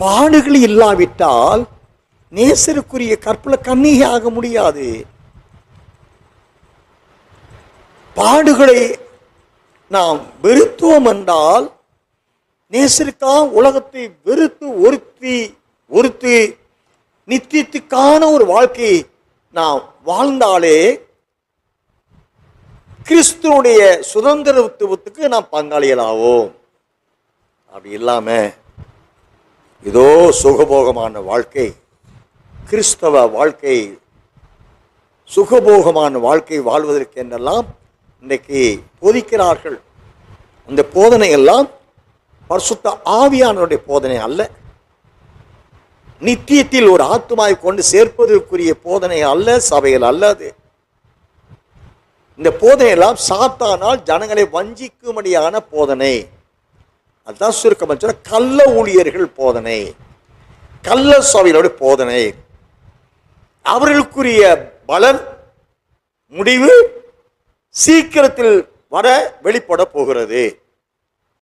பாடுகள் இல்லாவிட்டால் நேசருக்குரிய கற்பல கன்னிகை ஆக முடியாது. பாடுகளை நாம் வெறுத்துவோம் என்றால் நேசருக்காக உலகத்தை வெறுத்து ஒருத்தி ஒருத்து நித்தியத்துக்கான ஒரு வாழ்க்கையை நாம் வாழ்ந்தாலே கிறிஸ்துவனுடைய சுதந்திரத்துவத்துக்கு நாம் பங்காளிகளாவோம். அப்படி இல்லாமல் இதோ சுகபோகமான வாழ்க்கை கிறிஸ்தவ வாழ்க்கை சுகபோகமான வாழ்க்கை வாழ்வதற்கு என்னெல்லாம் இன்றைக்கு போதிக்கிறார்கள்? இந்த போதனை எல்லாம் பரிசுத்த ஆவியானவருடைய போதனை அல்ல. நித்தியத்தில் ஒரு ஆத்மாவை கொண்டு சேர்ப்பதற்குரிய போதனை அல்ல சபையில் அல்லது இந்த போதனையெல்லாம் சாத்தானால் ஜனங்களை வஞ்சிக்கும்படியான போதனை. அதுதான் சுருக்கமாக சொல்ல கள்ள ஊழியர்கள் போதனை. கள்ள சபையினுடைய போதனை. அவர்களுக்குரிய பலன் முடிவு சீக்கிரத்தில் வர வெளிப்பட போகிறது.